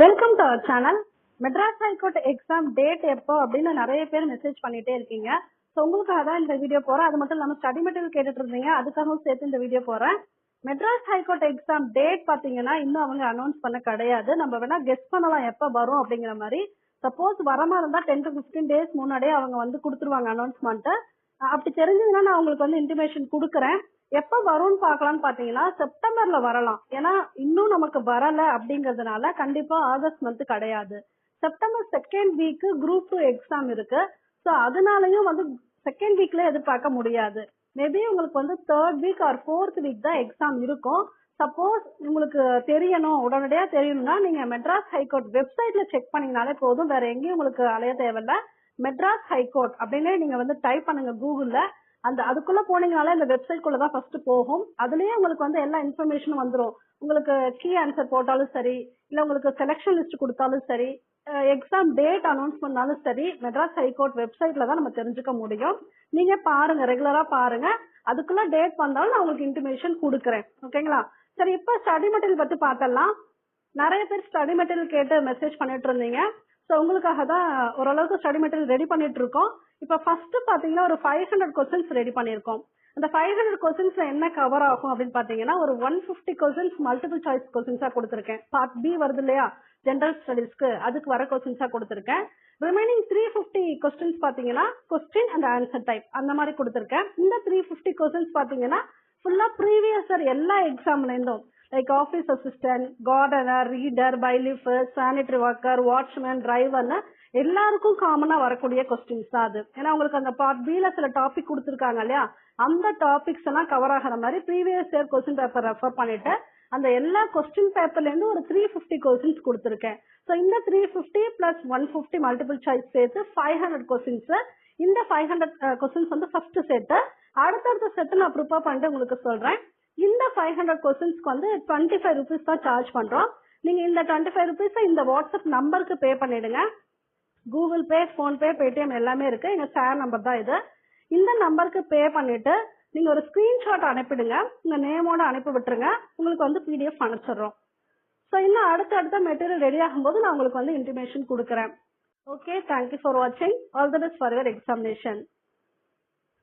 Welcome to our channel Madras high court exam date எப்போ அப்படின்னு நிறைய பேர் மெசேஜ் பண்ணிட்டே இருக்கீங்க. ஸோ உங்களுக்காக தான் இந்த வீடியோ போறேன். அது மட்டும் இல்லாமல் ஸ்டடி மெட்டீரியல் கேட்டுட்டு இருந்தீங்க. அதுக்காகவும் சேர்த்து இந்த வீடியோ போறேன். மெட்ராஸ் ஹைகோர்ட் எக்ஸாம் டேட் பாத்தீங்கன்னா இன்னும் அவங்க அனௌன்ஸ் பண்ண கிடையாது. நம்ம வேணா கெஸ்ட் பண்ணலாம் எப்போ வரும் அப்படிங்கிற மாதிரி. சப்போஸ் வரமா இருந்தா டென் டு ஃபிஃப்டீன் டேஸ் முன்னாடியே அவங்க வந்து கொடுத்துருவாங்க அனௌன்ஸ்மெண்ட் அப்படி தெரிஞ்சதுன்னா நான் உங்களுக்கு வந்து இன்டிமேஷன் கொடுக்குறேன். எப்ப வரும்னு பாக்கலாம்னு பாத்தீங்கன்னா செப்டம்பர்ல வரலாம். ஏன்னா இன்னும் நமக்கு வரல அப்படிங்கறதுனால கண்டிப்பா ஆகஸ்ட் மந்த் கிடையாது. September second week group two exam இருக்கு. ஸோ அதனாலயும் வந்து செகண்ட் வீக்ல எதிர்பார்க்க முடியாது. மேபி உங்களுக்கு வந்து third week or fourth week தான் எக்ஸாம் இருக்கும். சப்போஸ் உங்களுக்கு தெரியணும் உடனடியா தெரியணும்னா நீங்க மெட்ராஸ் ஹைகோர்ட் வெப்சைட்ல செக் பண்ணீங்கனாலே போதும். வேற எங்கேயும் உங்களுக்கு அலைய தேவையில்ல. மெட்ராஸ் ஹைகோர்ட் அப்படின்னே நீங்க வந்து டைப் பண்ணுங்க கூகுள்ல அந்த அதுக்குள்ள போனீங்கனால இந்த வெப்சைட் குள்ள தான் ஃபர்ஸ்ட் போகும். அதுலயே உங்களுக்கு வந்து எல்லா இன்ஃபர்மேஷனும் வந்துடும் உங்களுக்கு கீ ஆன்சர் போட்டாலும் சரி இல்ல உங்களுக்கு செலெக்ஷன் லிஸ்ட் கொடுத்தாலும் சரி எக்ஸாம் டேட் அனௌன்ஸ் பண்ணாலும் சரி மெட்ராஸ் ஹைகோர்ட் வெப்சைட்ல தான் நம்ம தெரிஞ்சுக்க முடியும். நீங்க பாருங்க ரெகுலரா பாருங்க. அதுக்குள்ள டேட் வந்தாலும் நான் உங்களுக்கு இன்டிமேஷன் கொடுக்குறேன். ஓகேங்களா? சரி இப்போ ஸ்டடி மெட்டீரியல் பத்தி பார்த்தலாம் நிறைய பேர் ஸ்டடி மெட்டீரியல் கேட்டு மெசேஜ் பண்ணிட்டு இருந்தீங்க. ஸோ உங்களுக்காக தான் ஓரளவுக்கு ஸ்டடி மெட்டீரியல் ரெடி பண்ணிட்டு இருக்கோம் இப்போ ஃபர்ஸ்ட் பாத்தீங்கன்னா ஒரு ஃபைவ் ஹண்ட்ரட் கொஸ்டின்ஸ் ரெடி பண்ணியிருக்கோம். அந்த ஃபைவ் ஹண்ட்ரட் கொஸ்டின்ஸ்ல என்ன கவர் ஆகும் அப்படின்னு பாத்தீங்கன்னா ஒரு one fifty questions multiple choice கொஸ்டின்ஸா கொடுத்துருக்கேன். பார்ட் பி வருது இல்லையா? ஜென்ரல் ஸ்டடீஸ்க்கு அதுக்கு வர கொஸ்டின்ஸா கொடுத்துருக்கேன். ரிமைனிங் த்ரீ ஃபிஃப்டி கொஸ்டின்ஸ் பாத்தீங்கன்னா கொஸ்டின் அண்ட் ஆன்சர் டைப் அந்த மாதிரி கொடுத்துருக்கேன். இந்த த்ரீ ஃபிஃப்டி கொஸ்டின்ஸ் பாத்தீங்கன்னா ஃபுல்லா ப்ரீவியஸ் எல்லா எக்ஸாம்ல இருந்தும் like office assistant gardener reader bailiff sanitary worker watchman டிரைவர்னு எல்லாருக்கும் காமனா வரக்கூடிய கொஸ்டின்ஸ் தான் அது. ஏன்னா உங்களுக்கு அந்த பார்ட் பில சில டாபிக் கொடுத்துருக்காங்க இல்லையா? அந்த டாபிக்ஸ் எல்லாம் கவர் ஆகிற மாதிரி previous year question paper refer பண்ணிட்டு அந்த எல்லா கொஸ்டின் பேப்பர்ல இருந்து ஒரு த்ரீ ஃபிஃப்டி கொஸ்டின்ஸ் கொடுத்துருக்கேன். ஸோ இந்த three fifty plus one fifty multiple choice சேர்த்து ஃபைவ் ஹண்ட்ரட் கொஸ்டின்ஸ் இந்த ஃபைவ் ஹண்ட்ரட் கொஸ்டின்ஸ் வந்து ஃபர்ஸ்ட் செட்டு அடுத்தடுத்த செட்டு நான் ப்ரிப்பேர் பண்ணிட்டு உங்களுக்கு சொல்றேன். இந்த ஃபைவ் ஹண்ட்ரட் கொஸ்டின்ஸ்க்கு வந்து டுவெண்ட்டி ஃபைவ் ருபீஸ் தான் சார்ஜ் பண்றோம். நீங்க இந்த டுவெண்ட்டி ஃபைவ் ருபீஸ் இந்த வாட்ஸ்அப் நம்பருக்கு பே பண்ணிடுங்க. கூகுள் பே ஃபோன்பே பேடிஎம் எல்லாமே இருக்கு. எங்க ஷேர் நம்பர் தான் இது. இந்த நம்பருக்கு பே பண்ணிட்டு நீங்க ஒரு ஸ்கிரீன்ஷாட் அனுப்பிடுங்க. உங்க நேமோட அனுப்பி விட்டுருங்க. உங்களுக்கு வந்து பிடிஎஃப் அனுப்பிச்சிடுறோம். ஸோ இன்னும் அடுத்த அடுத்த மெட்டீரியல் ரெடி ஆகும்போது நான் உங்களுக்கு வந்து இன்டிமேஷன் கொடுக்குறேன். ஓகே தேங்க்யூ ஃபார் வாட்சிங் all the best for your examination